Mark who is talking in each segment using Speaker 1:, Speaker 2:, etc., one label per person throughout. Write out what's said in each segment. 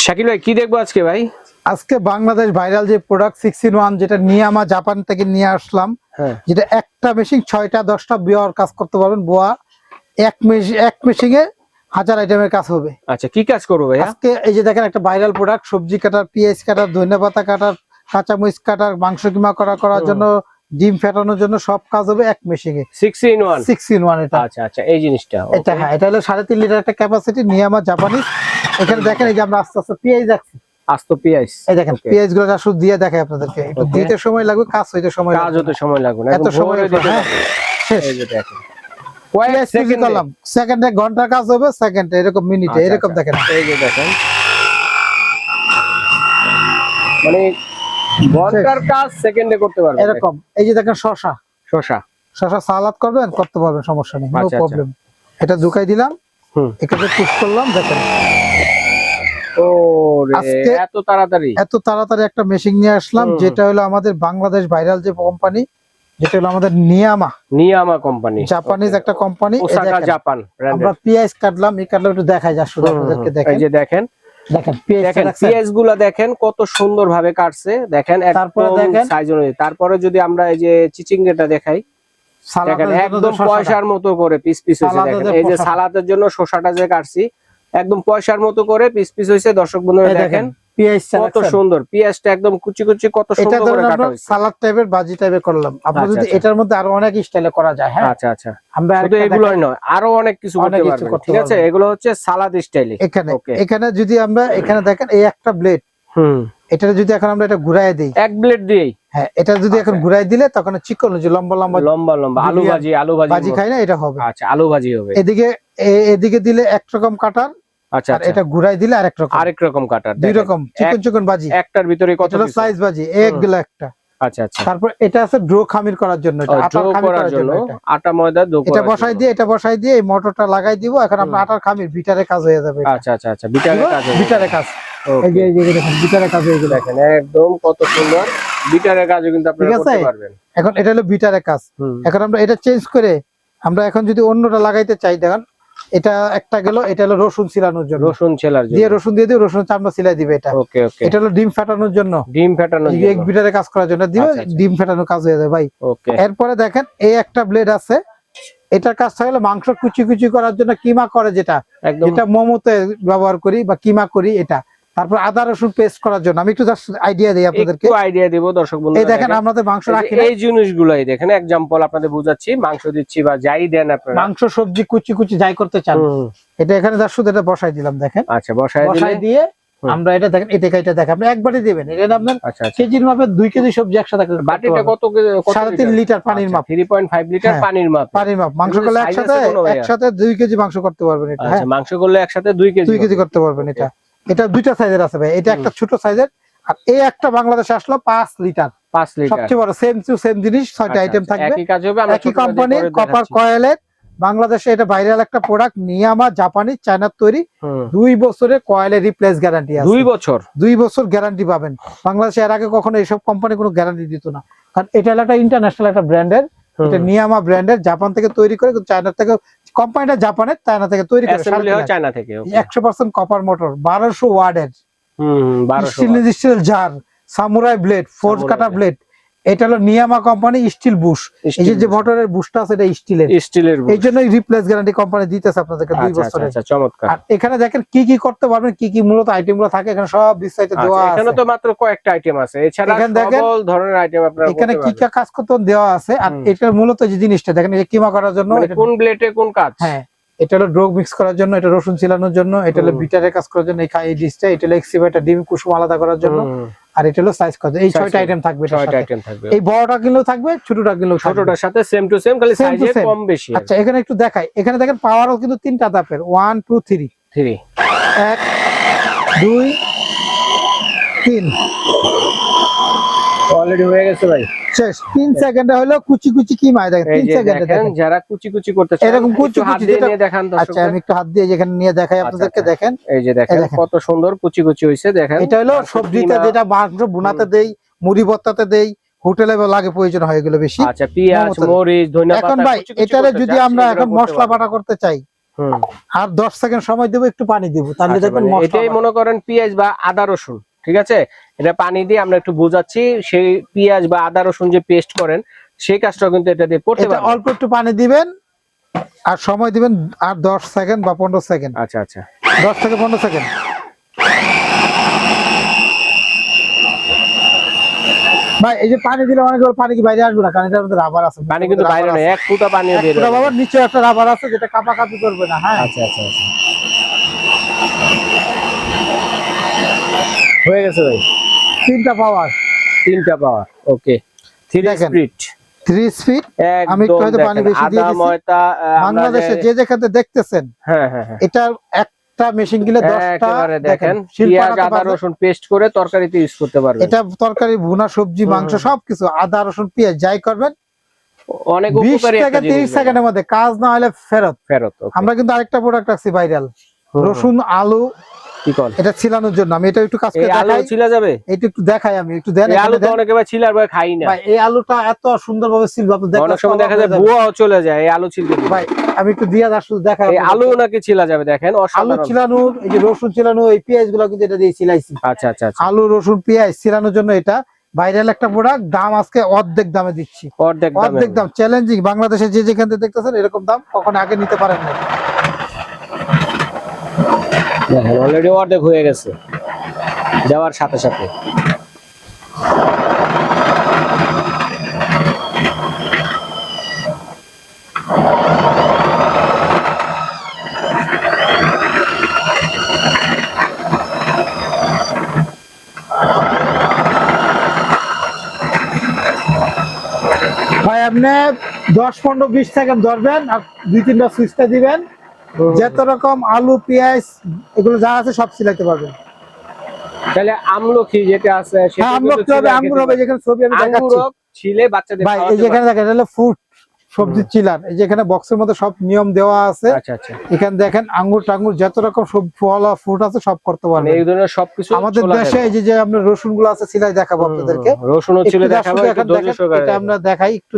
Speaker 1: শাকিল ভাই কি দেখব আজকে ভাই?
Speaker 2: আজকে বাংলাদেশ ভাইরাল যে প্রোডাক্ট সিক্স ইন ওয়ান যেটা নিয়ে আমার জাপান থেকে নিয়ে আসলাম
Speaker 1: হ্যাঁ।
Speaker 2: যেটা একটা মেশিন ছয়টা দশটা বিয়ার কাজ করতে পারবেন বোয়া এক মেশিন এক মেশিনে হাজার আইটেমের কাজ হবে।
Speaker 1: আচ্ছা কি কাজ করব ভাইয়া?
Speaker 2: আজকে এই যে দেখেন একটা ভাইরাল প্রোডাক্ট সবজি কাটার পেঁয়াজ কাটার ধনিয়া পাতা কাটার কাঁচামরিচ কাটার মাংস কিমা করা করার জন্য ডিম ফেটানোর জন্য সব কাজ হবে এক মেশিনে
Speaker 1: six in one
Speaker 2: six in one এটা।
Speaker 1: আচ্ছা আচ্ছা এই জিনিসটা
Speaker 2: এটা হ্যাঁ এটা হলো সাড়ে তিন লিটার একটা ক্যাপাসিটি নিয়ে আমার জাপানিজ। এখানে দেখেন এই যে আমরা আস্তে আস্তে পেঁয়াজ রাখছি।
Speaker 1: আস্ত পেঁয়াজ
Speaker 2: এই দেখেন. পেঁয়াজগুলো শুধু দিয়ে দেখাই আপনাদেরকে। একটু দিতে সময় লাগবে কাজ হইতে সময়
Speaker 1: কাজ হতে সময় লাগবে না
Speaker 2: এত সময়
Speaker 1: দিতে
Speaker 2: হ্যাঁ। শেষ।
Speaker 1: এই যে দেখেন। কয়েক সেকেন্ডে
Speaker 2: করলাম। সেকেন্ডে ঘণ্টার কাজ হবে সেকেন্ডে এরকম মিনিটে
Speaker 1: আচ্ছা,
Speaker 2: এরকম
Speaker 1: আচ্ছা।
Speaker 2: দেখেন।
Speaker 1: এই যে দেখেন। মানে ঘণ্টার কাজ সেকেন্ডে করতে পারবেন।
Speaker 2: এরকম। এই যে দেখেন শশা
Speaker 1: শশা
Speaker 2: শশা সালাদ করবেন করতে পারবেন সমস্যা নেই নো
Speaker 1: আচ্ছা, আচ্ছা।
Speaker 2: প্রবলেম এটা ঢুকাই দিলাম এখানে পুশ করলাম দেখেন।
Speaker 1: এত তাড়াতাড়ি।
Speaker 2: এত তাড়াতাড়ি একটা মেশিন নিয়ে আসলাম যেটা হলো আমাদের বাংলাদেশ ভাইরাল যে কোম্পানি যেটা হলো আমাদের নিয়ামা
Speaker 1: নিয়ামা কোম্পানি
Speaker 2: জাপানিজ একটা কোম্পানি
Speaker 1: জাপান
Speaker 2: আমরা পেঁয়াজ কাটলাম এই কাটলাম একটু দেখাই যা শুধু আপনাদেরকে
Speaker 1: এই যে দেখেন
Speaker 2: দেখেন পেঁয়াজগুলা
Speaker 1: দেখেন কত সুন্দর ভাবে কাটছে। দেখেন
Speaker 2: তারপরে দেখেন-
Speaker 1: সাইজ অনুযায়ী। তারপরে যদি আমরা এই যে চিচিঙ্গেটা দেখাই একদম পয়সার মতো করে পিস পিস হয়েছে দেখেন। এই যে সালাদের জন্য শসাটা যে কাটছি একদম পয়সার মতো করে পিস পিস হয়েছে। দর্শক বন্ধুরা
Speaker 2: দেখেন।
Speaker 1: কত সুন্দর পেঁয়াজটা একদম কুচি কুচি কত সুন্দর করে
Speaker 2: ধরুন
Speaker 1: কাটা হয়েছে।
Speaker 2: সালাদ টাইপের বাজি টাইপের করলাম।
Speaker 1: আচ্ছা,
Speaker 2: যদি
Speaker 1: আচ্ছা।
Speaker 2: এটার মধ্যে আরও অনেক স্টাইলে করা যায় হ্যাঁ?
Speaker 1: আচ্ছা আচ্ছা।
Speaker 2: আমরা
Speaker 1: শুধু এগুলোই নয় আরও অনেক কিছু করতে পারবেন ঠিক আছে? এগুলো হচ্ছে সালাদ স্টাইলে
Speaker 2: এখানে এখানে যদি আমরা এখানে দেখেন এই একটা ব্লেড
Speaker 1: হুম।
Speaker 2: এটা যদি এখন আমরা এটা ঘুরাই দিই
Speaker 1: এক ব্লেড দিয়েই।
Speaker 2: হ্যাঁ এটা যদি এখন ঘুরাই দিলে তখন চিকন যে লম্বা লম্বা
Speaker 1: লম্বা লম্বা আলু ভাজি আলু ভাজি
Speaker 2: বাজি খাই না এটা হবে।
Speaker 1: আচ্ছা আলু ভাজি হবে।
Speaker 2: এদিকে এদিকে দিলে এক রকম কাটার
Speaker 1: আচ্ছা আচ্ছা।
Speaker 2: এটা ঘুরাই দিলে আরেক রকম।
Speaker 1: আরেক রকম কাটার
Speaker 2: দুই রকম চিকন চিকন বাজি।
Speaker 1: একটার ভিতরে কত piece?
Speaker 2: বাজি একটা।
Speaker 1: আচ্ছা আচ্ছা।
Speaker 2: তারপর এটা আছে ড্রো খামির করার জন্য এটা
Speaker 1: ও,
Speaker 2: খামির
Speaker 1: করার
Speaker 2: করার জন্য
Speaker 1: জন্য আটা ময়দা ডো
Speaker 2: এটা বসাই দিয়ে এটা বসাই দিয়ে এই মোটরটা লাগাই দিব এখন আমরা আটার খামির বিটারে কাজ হয়ে যাবে।
Speaker 1: আচ্ছা আচ্ছা আচ্ছা বিটারের কাজ
Speaker 2: বিটারে কাজ। এই যে এই যে দেখেন বিটারে কাজ হয়ে গেল।
Speaker 1: দেখেন একদম কত সুন্দর। বিটারের কাজও কিন্তু আপনারা
Speaker 2: ঠিক আছে?
Speaker 1: করতে পারবেন।
Speaker 2: এখন এটা হলো বিটারে কাজ। এখন আমরা এটা চেঞ্জ করে আমরা এখন যদি অন্যটা লাগাইতে চাই দেখেন এটা একটা গেল এটা হলো রসুন ছিলানোর জন্য।
Speaker 1: রসুন ছেলার জন্য।
Speaker 2: দিয়ে রসুন দিয়ে দিয়ে রসুন চামড়া ছিলাই দিবে এটা।
Speaker 1: ওকে ওকে।
Speaker 2: এটা হলো ডিম ফাটানোর জন্য।
Speaker 1: ডিম ফাটানোর
Speaker 2: জন্য। এক বিটারে কাজ করার জন্য। দিবে
Speaker 1: আচ্ছা, আচ্ছা।
Speaker 2: ডিম ফাটানোর কাজ হয়ে যাবে ভাই।
Speaker 1: ওকে।
Speaker 2: এরপরে দেখেন এই একটা ব্লেড আছে। এটার কাজ হলো মাংস কুচি কুচি করার জন্য কিমা করে যেটা।
Speaker 1: একদম।
Speaker 2: যেটা মোমোতে ব্যবহার করি বা কিমা করি এটা। তারপর আদা রসুন পেস্ট করার জন্য। আমি একটু জাস্ট আইডিয়া দিই আপনাদেরকে।
Speaker 1: একটু আইডিয়া দিব দর্শক
Speaker 2: এই দেখেন আমাদের মাংস
Speaker 1: এই
Speaker 2: রাখি
Speaker 1: এই জিনিসগুলাই দেখেন এক্সাম্পল আপনাদের বুঝাচ্ছি মাংস দিচ্ছি বা যাই দেন আপনারা।
Speaker 2: মাংস সবজি কুচি কুচি যাই করতে চান। এটা এখানে জাস্ট শুধু এটা বসাই দিলাম দেখেন।
Speaker 1: আচ্ছা দিলে?
Speaker 2: বসাই দিয়ে আমরা এটা দেখেন এটা এটা দেখেন আপনি একবারই দিবেন। এটা আপনার
Speaker 1: আচ্ছা আচ্ছা।
Speaker 2: কেজির মাপে দুই কেজি সবজি একসাথে
Speaker 1: বাটিটা কত কত
Speaker 2: সাড়ে তিন লিটার? পানির মাপ।
Speaker 1: থ্রি পয়েন্ট ফাইভ লিটার
Speaker 2: হ্যাঁ।
Speaker 1: পানির মাপ।
Speaker 2: পানির মাপ। মাংস করলে একসাথে? একসাথে দুই কেজি মাংস করতে পারবেন এটা হ্যাঁ
Speaker 1: আচ্ছা মাংস করলে একসাথে দুই কেজি
Speaker 2: দুই কেজি করতে পারবেন এটা। এটা দুইটা সাইজের আছে ভাই। এটা একটা ছোট সাইজের আর এই একটা বাংলাদেশে আসলো পাঁচ লিটার
Speaker 1: পাঁচ লিটার
Speaker 2: সবচেয়ে বড় সেম টু সেম জিনিস ছয়টা
Speaker 1: আচ্ছা,
Speaker 2: আইটেম
Speaker 1: আচ্ছা,
Speaker 2: থাকবে।
Speaker 1: একই
Speaker 2: কোম্পানির কপার। কয়েলের বাংলাদেশে এটা ভাইরাল একটা প্রোডাক্ট নিয়ামা জাপানি চায়নার তৈরি। দুই বছরের কয়েলের রিপ্লেস গ্যারান্টি আছে।
Speaker 1: দুই বছর?
Speaker 2: দুই বছর গ্যারান্টি পাবেন। বাংলাদেশে এর আগে কখনো এইসব কোম্পানি কোনো গ্যারান্টি দিত না। কারণ এটা একটা ইন্টারন্যাশনাল একটা ব্র্যান্ডের এটা। নিয়ামা ব্র্যান্ডের জাপান থেকে তৈরি করে চায়না থেকে কোম্পানিটা জাপানের চায়না থেকে তৈরি করে
Speaker 1: হয় চায়না থেকে
Speaker 2: একশো পার্সেন্ট কপার মোটর বারোশো ওয়ার্ডের steel jar samurai blade force কাটা ব্লেড এটা হলো নিয়ামা কোম্পানি স্টিল বুশ এই যে মোটরের বুশটা আছে এটা স্টিলের
Speaker 1: স্টিলের
Speaker 2: এই জন্যই রিপ্লেস গ্যারান্টি কোম্পানি দিতেছে আপনাদেরকে দুই
Speaker 1: আচ্ছা আচ্ছা
Speaker 2: বছরের।
Speaker 1: আচ্ছা চমৎকার।
Speaker 2: আর এখানে দেখেন কি কি করতে পারবেন কি কি মূলত আইটেমগুলো থাকে এখানে সব বিস্তারিত
Speaker 1: আচ্ছা,
Speaker 2: দেওয়া
Speaker 1: এখানে তো মাত্র কয়েকটা আইটেম আছে। এছাড়া
Speaker 2: দেখেন,
Speaker 1: সকল ধরনের আইটেম আপনারা
Speaker 2: এখানে কি কি কাজ করতে দেওয়া আছে আর। এটা মূলত যে জিনিসটা দেখেন এই যে কিমা করার জন্য
Speaker 1: মানে
Speaker 2: এটা-
Speaker 1: কোন ব্লেডে কোন কাজ?
Speaker 2: হ্যাঁ এটা হলো ড্রোগ মিক্স করার জন্য এটা রসুন ছিলানোর জন্য এটা হলো। বিটারের কাজ করার জন্য এই ডিশটা এটা হলো এক্সিভেটার ডিম কুসুম আলাদা করার জন্য। আর এটা হলো সাইজ কত? এই ছয়টা আইটেম থাকবে
Speaker 1: ছয়টা আইটেম থাকবে।
Speaker 2: এই বড়টা কিনলেও থাকবে ছোটটা কিনলেও
Speaker 1: ছোটটার সাথে সেম টু সেম খালি সাইজে কম বেশি।
Speaker 2: আচ্ছা এখানে একটু দেখাই। এখানে দেখেন পাওয়ারও কিন্তু তিনটা ধাপের। ওয়ান টু থ্রি
Speaker 1: থ্রি
Speaker 2: এক দুই তিন।
Speaker 1: অলরেডি হয়ে গেছে ভাই।
Speaker 2: শেষ। তিন সেকেন্ডে হলো কুচি কুচি কি মায় দেখেন
Speaker 1: এই
Speaker 2: তিন
Speaker 1: যে
Speaker 2: সেকেন্ডে
Speaker 1: দেখেন যারা কুচি কুচি করতে
Speaker 2: এরকম কুচি
Speaker 1: হাত দিয়ে নিয়ে দেখান
Speaker 2: আচ্ছা আমি একটু হাত দিয়ে যেখানে নিয়ে দেখাই আপনাদেরকে
Speaker 1: আচ্ছা।
Speaker 2: দেখেন।
Speaker 1: এই যে দেখেন কত সুন্দর কুচি কুচি হইছে দেখেন।
Speaker 2: এটা হলো সবজিতে যেটা মাংস বুনাতে দেই মুড়ি ভর্তাতে দেই হোটেলে লাগে প্রয়োজন হয় এগুলো বেশি।
Speaker 1: আচ্ছা পেঁয়াজ মরিচ ধনিয়া
Speaker 2: এখন ভাই এটারে যদি আমরা এখন মশলা। বাটা করতে চাই
Speaker 1: হুম।
Speaker 2: আর দশ সেকেন্ড সময় দেবো একটু পানি দেবো তাহলে
Speaker 1: আচ্ছা,
Speaker 2: দেখবেন
Speaker 1: এটাই মনে করেন পেঁয়াজ বা আদা রসুন। ঠিক আছে? এটা পানি দিয়ে আমরা একটু বোঝাচ্ছি সেই পেঁয়াজ বা আদা রসুন যে পেস্ট করেন সেই কাজটাও কিন্তু এটা দিয়ে করতে
Speaker 2: এটা
Speaker 1: পারবেন।
Speaker 2: অল্প একটু পানি দিবেন আর সময় দিবেন আর দশ সেকেন্ড বা পনেরো সেকেন্ড।
Speaker 1: আচ্ছা আচ্ছা।
Speaker 2: দশ থেকে পনেরো সেকেন্ড। ভাই এই যে পানি দিলে অনেক পানি কি বাইরে আসবে না? কারণ এটার মধ্যে রাবার আছে।
Speaker 1: পানি কিন্তু বাইরে নেই এক ফুটা
Speaker 2: পানি
Speaker 1: বের হবে
Speaker 2: বাবার নিচে একটা রাবার আছে যেটা কাপা কাপি করবে না হ্যাঁ।
Speaker 1: আচ্ছা আচ্ছা আচ্ছা। হয়ে গেছে ভাই।
Speaker 2: তিনটা পাওয়ার
Speaker 1: তিনটা power okay three speed
Speaker 2: three speed আমি একটু হয়তো পানি বেশি দিয়ে
Speaker 1: আদা
Speaker 2: দিছি।
Speaker 1: ময়দা আহ, আমরা
Speaker 2: বাংলাদেশে
Speaker 1: যে-
Speaker 2: যে যেখানে দেখতেছেন
Speaker 1: হ্যাঁ হ্যাঁ হ্যাঁ।
Speaker 2: একটা মেশিন গিলে দশটা
Speaker 1: একেবারে দেখেন
Speaker 2: দেখেন
Speaker 1: পেঁয়াজ আদা রসুন পেস্ট করে তরকারিতে ইউজ করতে পারবেন।
Speaker 2: এটা তরকারি ভুনা সবজি মাংস সবকিছু আদা রসুন পেঁয়াজ যাই করবেন।
Speaker 1: অনেক উপকারী একটা
Speaker 2: তিরিশ সেকেন্ডের মধ্যে কাজ না হলে ফেরত।
Speaker 1: ফেরত
Speaker 2: আমরা কিন্তু আরেকটা প্রোডাক্ট রাখছি ভাইরাল। রসুন আলু
Speaker 1: কি
Speaker 2: এটা ছিলানোর জন্য। আমি এটা একটু কাজ
Speaker 1: এই
Speaker 2: করে
Speaker 1: আলু
Speaker 2: দেখাই।
Speaker 1: ছিলা যাবে?
Speaker 2: এটা একটু দেখাই আমি একটু দেন
Speaker 1: এই আলু তো
Speaker 2: দেন।
Speaker 1: অনেকে ভাই ছিলার ভাই খাই না।
Speaker 2: ভাই এই আলুটা এত সুন্দরভাবে সিলবা আপনি দেখলে
Speaker 1: অনেক সময় দেখা যায় চলে যায় এই আলু ছিলতে
Speaker 2: ভাই আমি একটু দিয়া দাস দেখাই
Speaker 1: এই
Speaker 2: আপনাদের।
Speaker 1: আলু নাকি ছিলা যাবে দেখেন
Speaker 2: আলু
Speaker 1: অসাধারণ।
Speaker 2: ছিলানোর এই যে রসুন ছিলানো এই পেঁয়াজগুলো কিন্তু এটা দিয়ে ছিলাইছি
Speaker 1: আচ্ছা আচ্ছা আচ্ছা।
Speaker 2: আলু রসুন পেঁয়াজ ছিলানোর জন্য এটা ভাইরাল একটা প্রোডাক্ট দাম আজকে অর্ধেক দামে দিচ্ছি।
Speaker 1: অর্ধেক
Speaker 2: অর্ধেক দাম। চ্যালেঞ্জিং বাংলাদেশে যে যেখান থেকে দেখতেছেন এরকম দাম কখনো আগে নিতে পারেন না
Speaker 1: দেখেন অলরেডি অর্ধেক হয়ে গেছে। দেওয়ার সাথে সাথে।
Speaker 2: ভাই আপনি দশ পনেরো বিশ সেকেন্ড ধরবেন আর দুই তিনটা সুইচটা দিবেন। যত রকম আলু পেঁয়াজ এগুলো যা আছে সব সিলাইতে পারবেন।
Speaker 1: তাহলে আমলকি যেটা আছে সেটা
Speaker 2: হ্যাঁ
Speaker 1: কিন্তু
Speaker 2: কি হবে আঙ্গুর হবে যেখানে ছবি আমি দেখাচ্ছি।
Speaker 1: ছিলে বাচ্চাদের
Speaker 2: ভাই এই যেখানে দেখেন এটা হলো ফুড সবজি চিলার এই যেখানে বক্সের মধ্যে সব নিয়ম দেওয়া আছে।
Speaker 1: আচ্ছা আচ্ছা।
Speaker 2: এখানে দেখেন আঙ্গুর টাঙ্গুর যত রকম সব ফল আর ফ্রুট আছে সব করতে
Speaker 1: মানে
Speaker 2: পারবেন।
Speaker 1: এই ধরনের সবকিছু
Speaker 2: আমাদের দেশে এই যে যে আপনার রসুনগুলো আছে সিলাই দেখাবো আপনাদেরকে।
Speaker 1: হুম, রসুনও ছিল দেখাবো
Speaker 2: এখন এটা আমরা দেখাই একটু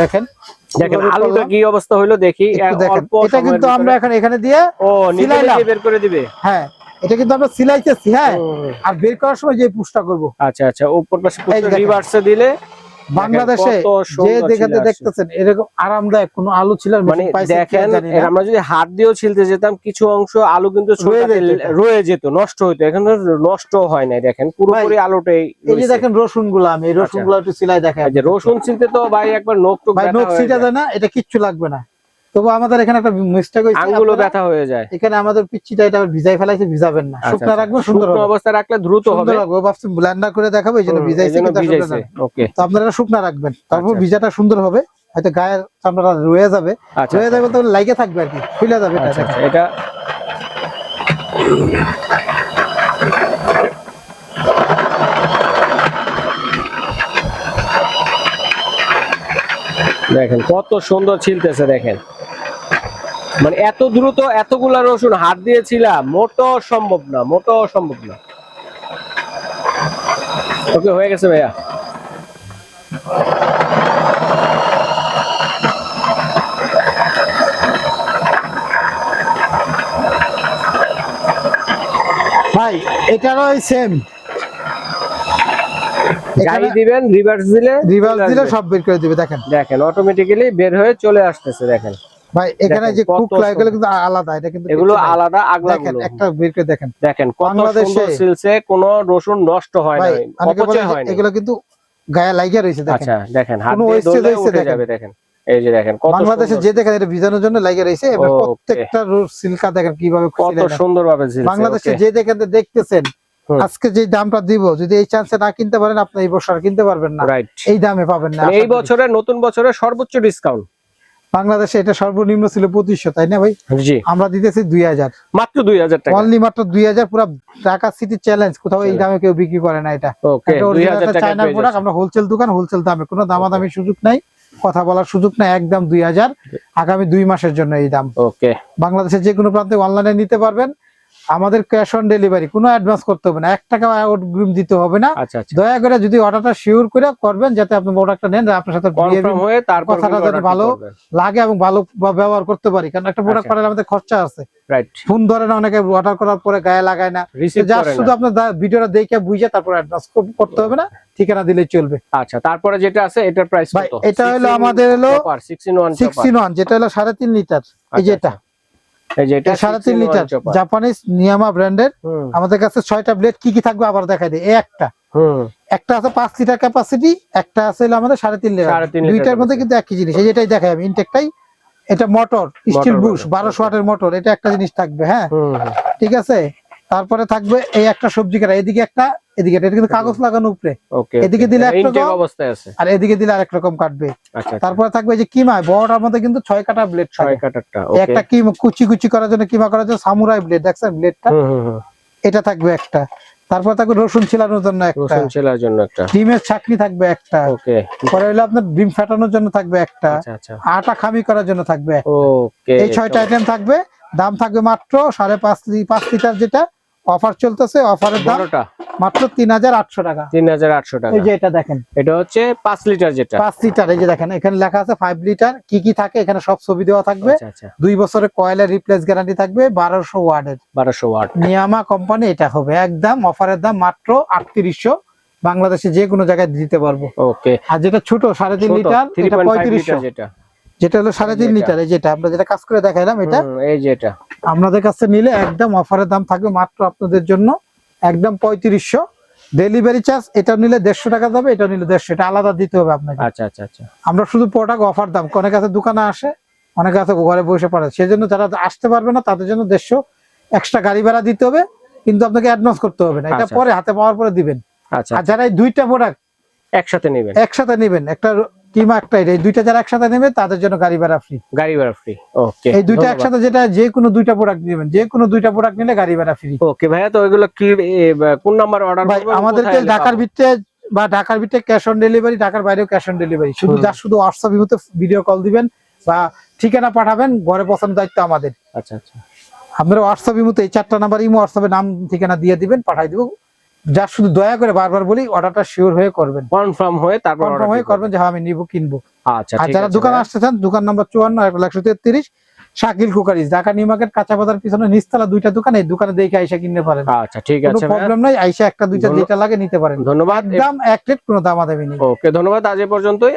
Speaker 2: দেখেন।
Speaker 1: দেখেন আলুটা কি অবস্থা হইল দেখি।
Speaker 2: এটা কিন্তু আমরা এখন এখানে দিয়ে
Speaker 1: ও নিজে বের করে দিবে?
Speaker 2: হ্যাঁ এটা কিন্তু আমরা সিলাইতেছি হ্যাঁ। আর বের করার সময় যে পুষ্টা করব।
Speaker 1: আচ্ছা আচ্ছা উপর পাশে রিভার্সে দিলে
Speaker 2: বাংলাদেশে যে
Speaker 1: আসছে।
Speaker 2: দেখতেছেন এরকম আরামদায়ক কোনো আলু ছিল
Speaker 1: মানে দেখেন আমরা যদি হাত দিয়েও ছিলতে যেতাম কিছু অংশ আলু কিন্তু
Speaker 2: রয়ে যেত।
Speaker 1: নষ্ট হইতো। এখন নষ্ট হয় নাই দেখেন পুরোপুরি আলুটাই
Speaker 2: এই যে দেখেন রসুনগুলা আমি এই রসুনগুলা একটু সিলাই
Speaker 1: যে রসুন ছিলতে তো ভাই একবার নখ টোক
Speaker 2: ভাই ছিটা
Speaker 1: যায়।
Speaker 2: না এটা কিচ্ছু লাগবে না। তবু আমাদের এখানে একটা মিস্টেক হয়েছে
Speaker 1: আঙ্গুলো ব্যথা হয়ে যায়।
Speaker 2: এখানে আমাদের পিচ্ছিটা এটা ভিজাই ফেলাইছে ভিজাবেন না।
Speaker 1: আচ্ছা,
Speaker 2: শুকনা
Speaker 1: আচ্ছা।
Speaker 2: রাখবেন সুন্দর হবে।
Speaker 1: অবস্থায় রাখলে দ্রুত হবে।
Speaker 2: ও ভাবছি ব্লেন্ডার করে দেখাবো এই জন্য ভিজাইছে
Speaker 1: ওকে।
Speaker 2: তো আপনারা শুকনা রাখবেন। তারপর
Speaker 1: আচ্ছা।
Speaker 2: ভিজাটা সুন্দর হবে। হয়তো গায়ের চামড়াটা রয়ে যাবে। রয়ে যাবে বলতে লাইগে থাকবে আর কি। খুলে যাবে এটা, দেখেন।
Speaker 1: এটা দেখেন কত সুন্দর ছিলতেছে দেখেন। মানে এত দ্রুত এতগুলা রসুন হাত দিয়েছিলাম মোটো সম্ভব না মোটো সম্ভব না। ওকে হয়ে গেছে ভাইয়া।
Speaker 2: ভাই এটারও সেম
Speaker 1: গাড়ি দিবেন রিভার্স দিলে
Speaker 2: রিভার্স দিলে সব বের করে দিবে দেখেন।
Speaker 1: দেখেন অটোমেটিক্যালি বের হয়ে চলে আসতেছে দেখেন।
Speaker 2: ভাই এখানে যে কুক কিন্তু আলাদা এটা কিন্তু
Speaker 1: এগুলো আলাদা আগলা
Speaker 2: দেখেন একটা বের করে দেখেন।
Speaker 1: দেখেন কত
Speaker 2: বাংলাদেশে-
Speaker 1: সুন্দর সিলছে কোনো রসুন নষ্ট হয় না অপচয় হয় না
Speaker 2: এগুলো কিন্তু গায়ে লাগিয়ে রয়েছে দেখেন।
Speaker 1: আচ্ছা দেখেন হাত দিয়ে
Speaker 2: wastage
Speaker 1: ধরলে
Speaker 2: হয়েছে
Speaker 1: উঠে যাবে দেখেন। এই যে দেখেন কত
Speaker 2: বাংলাদেশে যে দেখেন এটা ভিজানোর জন্য লাগিয়ে রয়েছে প্রত্যেকটা সিল্কা দেখেন কীভাবে
Speaker 1: কত। সুন্দর ভাবে
Speaker 2: বাংলাদেশে যে দেখেন দেখতেছেন আজকে যে দামটা দিব যদি এই চান্সে না কিনতে পারেন আপনি এই বছর কিনতে পারবেন না। এই দামে পাবেন না।
Speaker 1: এই বছরে নতুন বছরে সর্বোচ্চ ডিসকাউন্ট
Speaker 2: বাংলাদেশে এটা সর্বনিম্ন ছিল পঁচিশশো তাই না ভাই?
Speaker 1: জি।
Speaker 2: আমরা দিতেছি দুই হাজার।
Speaker 1: মাত্র দুই হাজার টাকা।
Speaker 2: অনলি মাত্র দুই হাজার পুরো ঢাকা সিটি চ্যালেঞ্জ কোথাও এই দামে কেউ বিক্রি করে না এটা। চায়নার প্রোডাক্ট আমরা হোলসেল দোকান হোলসেল দামে। কোনো দামাদামি সুযোগ নাই কথা বলার সুযোগ না একদম দুই হাজার। আগামী দুই মাসের জন্য এই দাম।
Speaker 1: ওকে
Speaker 2: বাংলাদেশের যে কোনো প্রান্তে অনলাইনে নিতে পারবেন। আমাদের ক্যাশ অন ডেলিভারি কোনো অ্যাডভান্স করতে হবে না। এক টাকা অগ্রিম দিতে হবে না।
Speaker 1: আচ্ছা আচ্ছা।
Speaker 2: দয়া করে যদি অর্ডারটা শিওর করে করবেন যাতে আপনি প্রোডাক্টটা নেন আপনার সাথে
Speaker 1: হয়ে
Speaker 2: কথাটা যাতে ভালো লাগে এবং ভালো ব্যবহার করতে পারি। কারণ একটা প্রোডাক্ট
Speaker 1: আচ্ছা।
Speaker 2: পাঠালে আমাদের খরচা আছে।
Speaker 1: রাইট
Speaker 2: ফোন ধরে না অনেকে অর্ডার করার পরে গায়ে লাগায় না। জাস্ট শুধু আপনার ভিডিওটা দেখে বুঝে তারপর অ্যাডভান্স করতে হবে না। ঠিকানা দিলেই চলবে।
Speaker 1: আচ্ছা তারপরে যেটা আছে এটার প্রাইস
Speaker 2: এটা হলো আমাদের হলো
Speaker 1: 16 1
Speaker 2: ওয়ান যেটা হলো সাড়ে তিন লিটার। এই যে এটা সাড়ে তিন লিটার জাপানিজ নিয়ামা ব্র্যান্ডের আমাদের কাছে ছয়টা ব্লেড কি কি থাকবে আবার দেখাই দিই। একটা। একটা আছে পাঁচ লিটার ক্যাপাসিটি একটা আছে আমাদের সাড়ে তিন লিটার। দুইটার মধ্যে কিন্তু একই জিনিস। এই যেটাই দেখাই আমি ইনটেকটাই এটা মোটর স্টিল বারোশো ওয়াটের মোটর এটা একটা জিনিস থাকবে হ্যাঁ। ঠিক আছে? তারপরে থাকবে এই একটা সবজি কাটা এদিকে একটা এদিকে এটা কিন্তু কাগজ লাগানো উপরে। এদিকে দিলে এক রকম,
Speaker 1: অবস্থায় আছে।
Speaker 2: আর এদিকে দিলে আরেক রকম কাটবে।
Speaker 1: আচ্ছা তারপরে
Speaker 2: থাকবে যে কিমায় বড়টার মধ্যে কিন্তু ছয় কাটা ব্লেড
Speaker 1: ছয় কাটারটা
Speaker 2: একটা কিম কুচি কুচি করার জন্য কিমা করার জন্য সামুরাই ব্লেড দেখছেন ব্লেডটা এটা থাকবে একটা। তারপর থাকবে রসুন ছিলানোর জন্য একটা।
Speaker 1: রসুন ছেলার জন্য একটা।
Speaker 2: ডিমের চাটনি থাকবে একটা।
Speaker 1: ওকে।
Speaker 2: পরে হলো আপনার ডিম ফাটানোর জন্য থাকবে একটা।
Speaker 1: আচ্ছা আচ্ছা।
Speaker 2: আটা খামি করার জন্য থাকবে
Speaker 1: ওকে
Speaker 2: এই ছয়টা আইটেম থাকবে। দাম থাকবে মাত্র সাড়ে পাঁচ পাঁচ লিটার যেটা অফার চলতেছে অফারের দাম মাত্র তিন হাজার আটশো টাকা।
Speaker 1: তিন হাজার আটশো টাকা।
Speaker 2: এই যে এটা দেখেন।
Speaker 1: এটা হচ্ছে পাঁচ লিটার যেটা।
Speaker 2: পাঁচ লিটার এই যে দেখেন এখানে লেখা আছে ফাইভ লিটার কি কি থাকে এখানে সব ছবি দেওয়া থাকবে।
Speaker 1: আচ্ছা আচ্ছা।
Speaker 2: দুই বছরের কয়েলের রিপ্লেস গ্যারান্টি থাকবে বারোশো ওয়ার্ডের
Speaker 1: বারোশো ওয়াট।
Speaker 2: নিয়ামা কোম্পানি এটা হবে একদম অফারের দাম মাত্র আটত্রিশশো। বাংলাদেশে যে কোনো জায়গায় দিতে পারব।
Speaker 1: ওকে।
Speaker 2: আর যেটা ছোট সাড়ে তিন লিটার এটা পঁয়ত্রিশশো।
Speaker 1: যেটা।
Speaker 2: যেটা হলো সাড়ে তিন
Speaker 1: যেটা।
Speaker 2: লিটার এই যেটা আমরা যেটা কাজ করে দেখাইলাম এটা।
Speaker 1: এই যে এটা
Speaker 2: আপনাদের কাছে নিলে একদম অফারের দাম থাকবে মাত্র আপনাদের জন্য একদম পঁয়ত্রিশশো। ডেলিভারি চার্জ এটা নিলে দেড়শো টাকা যাবে এটা নিলে দেড়শো। এটা আলাদা দিতে হবে আপনাকে।
Speaker 1: আচ্ছা আচ্ছা আচ্ছা।
Speaker 2: আমরা শুধু প্রোডাক্ট অফার দাম। অনেক আছে দোকানে আসে অনেক আছে ঘরে বসে পড়ে। সেজন্য যারা আসতে পারবে না তাদের জন্য দেড়শো এক্সট্রা গাড়ি ভাড়া দিতে হবে কিন্তু আপনাকে অ্যাডভান্স করতে হবে না। এটা
Speaker 1: আচ্ছা।
Speaker 2: পরে হাতে পাওয়ার পরে দিবেন।
Speaker 1: আচ্ছা
Speaker 2: আর যারা এই দুইটা প্রোডাক্ট
Speaker 1: একসাথে নেবেন।
Speaker 2: একসাথে নেবেন একটা এটা, এই দুইটা যারা একসাথে নেবে তাদের জন্য গাড়ি ভাড়া ফ্রি
Speaker 1: গাড়ি ভাড়া ফ্রি ওকে
Speaker 2: এই দুইটা একসাথে যেটা যে কোনো দুইটা প্রোডাক্ট নেবেন। যে কোনো দুইটা প্রোডাক্ট নিলে গাড়ি ভাড়া ফ্রি
Speaker 1: ওকে ভাইয়া তো ওইগুলো কি কোন নাম্বার অর্ডার
Speaker 2: ভাই আমাদেরকে ঢাকার ভিতরে বা ঢাকার ভিতরে ক্যাশ অন ডেলিভারি ঢাকার বাইরেও ক্যাশ অন ডেলিভারি শুধু
Speaker 1: হুম।
Speaker 2: যা শুধু হোয়াটসঅ্যাপ ইমোতে ভিডিও কল দিবেন বা ঠিকানা পাঠাবেন ঘরে পছন্দ দায়িত্ব আমাদের।
Speaker 1: আচ্ছা আচ্ছা।
Speaker 2: আপনারা হোয়াটসঅ্যাপ ইমোতে এই চারটা নাম্বার ইমো হোয়াটসঅ্যাপে নাম ঠিকানা দিয়ে দিবেন পাঠাই দিব। যা শুধু দয়া করে বারবার বলি অর্ডারটা শিওর হয়ে করবেন।
Speaker 1: কনফার্ম হয়ে তারপর
Speaker 2: কনফার্ম হয়ে করবেন যে হ্যাঁ আমি নিবো কিনবো।
Speaker 1: আচ্ছা
Speaker 2: আর যারা দোকান। আসতে চান দোকান নাম্বার চুয়ান্ন একশো তেত্রিশ Shakil cookeries Dhaka new market কাঁচা বাজার পিছনে নিচতলা দুইটা দোকান এই দোকানে দেখে আইসা কিনতে পারেন।
Speaker 1: আচ্ছা ঠিক আছে।
Speaker 2: প্রবলেম নাই আইসা একটা দুইটা
Speaker 1: দুইটা
Speaker 2: যেটা লাগে নিতে পারেন।
Speaker 1: ধন্যবাদ।
Speaker 2: দাম এক প্লেট কোনো দাম আদামি নেই।
Speaker 1: ওকে ধন্যবাদ। আজ এ পর্যন্তই।